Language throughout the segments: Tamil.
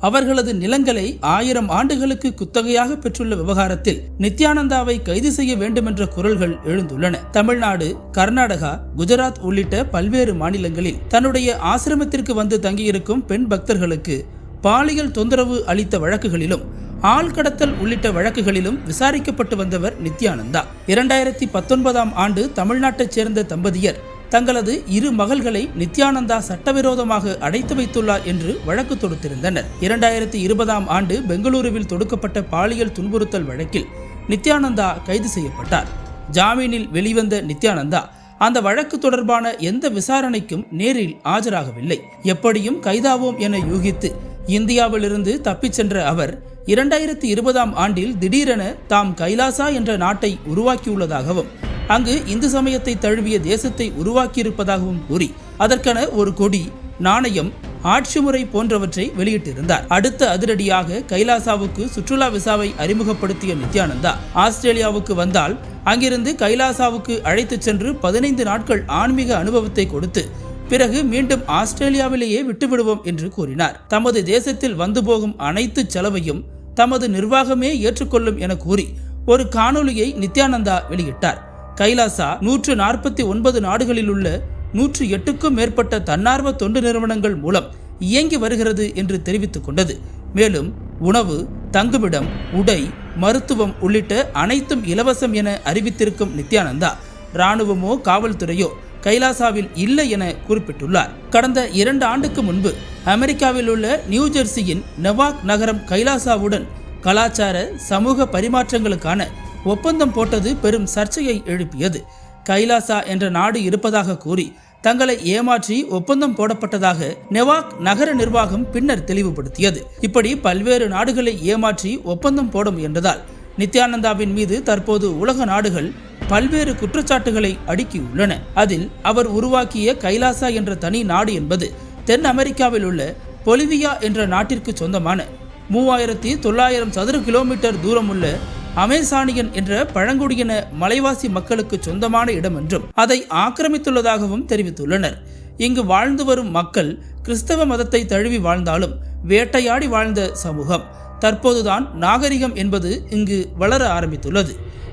அவர்களது நிலங்களை ஆயிரம் ஆண்டுகளுக்கு குத்தகையாக பெற்றுள்ள விவகாரத்தில் நித்யானந்தாவை கைது செய்ய வேண்டுமென்ற குரல்கள் எழுந்துள்ளன. தமிழ்நாடு கர்நாடகா குஜராத் உள்ளிட்ட பல்வேறு மாநிலங்களில் தன்னுடைய ஆசிரமத்திற்கு வந்து தங்கியிருக்கும் பெண் பக்தர்களுக்கு பாலியல் தொந்தரவு அளித்த வழக்குகளிலும் ஆள் கடத்தல் உள்ளிட்ட வழக்குகளிலும் விசாரிக்கப்பட்டு வந்தவர் நித்யானந்தா. இரண்டாயிரத்தி பத்தொன்பதாம் ஆண்டு தமிழ்நாட்டைச் சேர்ந்த தம்பதியர் தங்களது இரு மகள்களை நித்யானந்தா சட்டவிரோதமாக அடைத்து வைத்துள்ளார் என்று வழக்கு தொடுத்திருந்தனர். இரண்டாயிரத்தி இருபதாம் ஆண்டு பெங்களூருவில் தொடுக்கப்பட்ட பாலியல் துன்புறுத்தல் வழக்கில் நித்யானந்தா கைது செய்யப்பட்டார். ஜாமீனில் வெளிவந்த நித்யானந்தா அந்த வழக்கு தொடர்பான எந்த விசாரணைக்கும் நேரில் ஆஜராகவில்லை. எப்படியும் கைதாவோம் என யூகித்து இந்தியாவிலிருந்து தப்பிச் சென்ற அவர் இரண்டாயிரத்தி இருபதாம் ஆண்டில் திடீரென தாம் கைலாசா என்ற நாட்டை உருவாக்கியுள்ளதாகவும் அங்கு இந்து சமயத்தை தழுவிய தேசத்தை உருவாக்கியிருப்பதாகவும் கூறி அதற்கென ஒரு கொடி நாணயம் ஆட்சி முறை போன்றவற்றை வெளியிட்டிருந்தார். அடுத்த அதிரடியாக கைலாசாவுக்கு சுற்றுலா விசாவை அறிமுகப்படுத்திய நித்யானந்தா ஆஸ்திரேலியாவுக்கு வந்தால் அங்கிருந்து கைலாசாவுக்கு அழைத்துச் சென்று பதினைந்து நாட்கள் ஆன்மீக அனுபவத்தை கொடுத்து பிறகு மீண்டும் ஆஸ்திரேலியாவிலேயே விட்டுவிடுவோம் என்று கூறினார். தமது தேசத்தில் வந்து போகும் அனைத்து செலவையும் தமது நிர்வாகமே ஏற்றுக்கொள்ளும் என கூறி ஒரு காணொளியை நித்யானந்தா வெளியிட்டார். கைலாசா நூற்று நாற்பத்தி ஒன்பது நாடுகளில் உள்ள நூற்று எட்டுக்கும் மேற்பட்ட தன்னார்வ தொண்டு நிறுவனங்கள் மூலம் இயங்கி வருகிறது என்று தெரிவித்துக் கொண்டது. மேலும் உணவு தங்குமிடம் உடை மருத்துவம் உள்ளிட்ட அனைத்தும் இலவசம் என அறிவித்திருக்கும் நித்யானந்தா இராணுவமோ காவல்துறையோ கைலாசாவில் இல்லை என குறிப்பிட்டுள்ளார். கடந்த இரண்டு ஆண்டுக்கு முன்பு அமெரிக்காவில் உள்ள நியூ ஜெர்சியின் நெவாக் நகரம் கைலாசாவுடன் கலாச்சார சமூக பரிமாற்றங்களுக்கான ஒப்பந்தம் போட்டது பெரும் சர்ச்சையை எழுப்பியது. கைலாசா என்ற நாடு இருப்பதாக கூறி தங்களை ஏமாற்றி ஒப்பந்தம் போடப்பட்டதாக நெவாக் நகர நிர்வாகம் பின்னர் தெளிவுபடுத்தியது. இப்படி பல்வேறு நாடுகளை ஏமாற்றி ஒப்பந்தம் போட முயன்றதால் நித்யானந்தாவின் மீது தற்போது உலக நாடுகள் பல்வேறு குற்றச்சாட்டுகளை அடுக்கியுள்ளன. அதில் அவர் உருவாக்கிய கைலாசா என்ற தனி நாடு என்பது தென் அமெரிக்காவில் உள்ள பொலிவியா என்ற நாட்டிற்கு சொந்தமான மூவாயிரத்தி தொள்ளாயிரம் சதுர கிலோமீட்டர் தூரம் உள்ள அமேசானியன் என்ற பழங்குடியின மலைவாசி மக்களுக்கு சொந்தமான இடம் என்றும் அதை ஆக்கிரமித்துள்ளதாகவும் தெரிவித்துள்ளனர். இங்கு வாழ்ந்து வரும் மக்கள் கிறிஸ்தவ மதத்தை தழுவி வாழ்ந்தாலும் வேட்டையாடி வாழ்ந்த சமூகம். தற்போதுதான் நாகரிகம் என்பது இங்கு வளர ஆரம்பித்துள்ளது.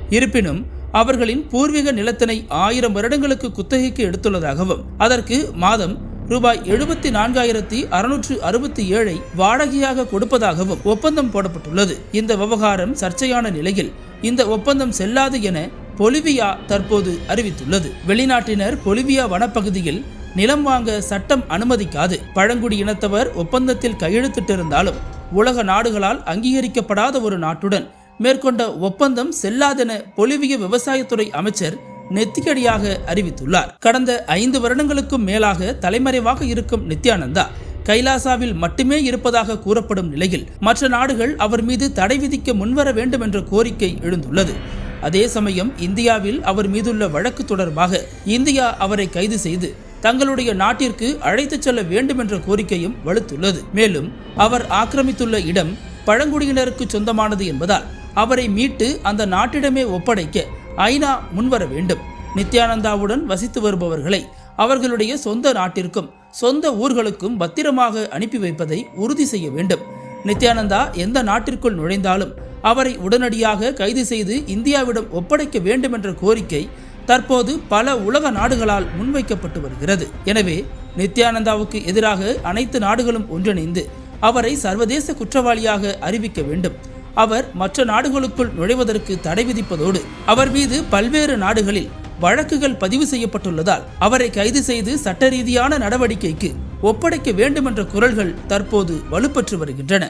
இருப்பினும் அவர்களின் பூர்வீக நிலத்தினை ஆயிரம் வருடங்களுக்கு குத்தகைக்கு எடுத்துள்ளதாகவும் அதற்கு மாதம் ரூபாய் எழுபத்தி நான்காயிரத்தி அறுநூற்று அறுபத்தி ஏழை வாடகையாக கொடுப்பதாகவும் ஒப்பந்தம் போடப்பட்டுள்ளது. இந்த விவகாரம் சர்ச்சையான நிலையில் இந்த ஒப்பந்தம் செல்லாது என பொலிவியா தற்போது அறிவித்துள்ளது. வெளிநாட்டினர் பொலிவியா வனப்பகுதியில் நிலம் வாங்க சட்டம் அனுமதிக்காது. பழங்குடி இனத்தவர் ஒப்பந்தத்தில் கையெழுத்திட்டிருந்தாலும் உலக நாடுகளால் அங்கீகரிக்கப்படாத ஒரு நாட்டுடன் மேற்கொண்ட ஒப்பந்தம் செல்லாதென பொலிவிய விவசாயத்துறை அமைச்சர் நெத்திக்கடியாக அறிவித்துள்ளார். கடந்த ஐந்து வருடங்களுக்கும் மேலாக தலைமறைவாக இருக்கும் நித்யானந்தா கைலாசாவில் மட்டுமே இருப்பதாக கூறப்படும் நிலையில் மற்ற நாடுகள் அவர் மீது தடை விதிக்க முன்வர வேண்டும் என்ற கோரிக்கை எழுந்துள்ளது. அதே சமயம் இந்தியாவில் அவர் மீதுள்ள வழக்கு தொடர்பாக இந்தியா அவரை கைது செய்து தங்களுடைய நாட்டிற்கு அழைத்துச் செல்ல வேண்டும் என்ற கோரிக்கையும் வலுத்துள்ளது. மேலும் அவர் ஆக்கிரமித்துள்ள இடம் பழங்குடியினருக்கு சொந்தமானது என்பதால் அவரை மீட்டு அந்த நாட்டிடமே ஒப்படைக்க ஐநா முன்வர வேண்டும். நித்யானந்தாவுடன் வசித்து வருபவர்களை அவர்களுடைய சொந்த நாட்டிற்கும் சொந்த ஊர்களுக்கும் பத்திரமாக அனுப்பி வைப்பதை உறுதி செய்ய வேண்டும். நித்யானந்தா எந்த நாட்டிற்குள் நுழைந்தாலும் அவரை உடனடியாக கைது செய்து இந்தியாவிடம் ஒப்படைக்க வேண்டும் என்ற கோரிக்கை தற்போது பல உலக நாடுகளால் முன்வைக்கப்பட்டு வருகிறது. எனவே நித்யானந்தாவுக்கு எதிராக அனைத்து நாடுகளும் ஒன்றிணைந்து அவரை சர்வதேச குற்றவாளியாக அறிவிக்க வேண்டும். அவர் மற்ற நாடுகளுக்குள் நுழைவதற்கு தடை விதிப்பதோடு அவர் மீது பல்வேறு நாடுகளில் வழக்குகள் பதிவு செய்யப்பட்டுள்ளதால் அவரை கைது செய்து சட்ட ரீதியான நடவடிக்கைக்கு ஒப்படைக்க வேண்டும் என்ற குரல்கள் தற்போது வலுப்பெற்று வருகின்றன.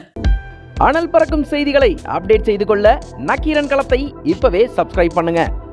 அனல் பறக்கும் செய்திகளை அப்டேட் செய்து கொள்ள நக்கீரன் களத்தை இப்பவே சப்ஸ்கிரைப் பண்ணுங்க.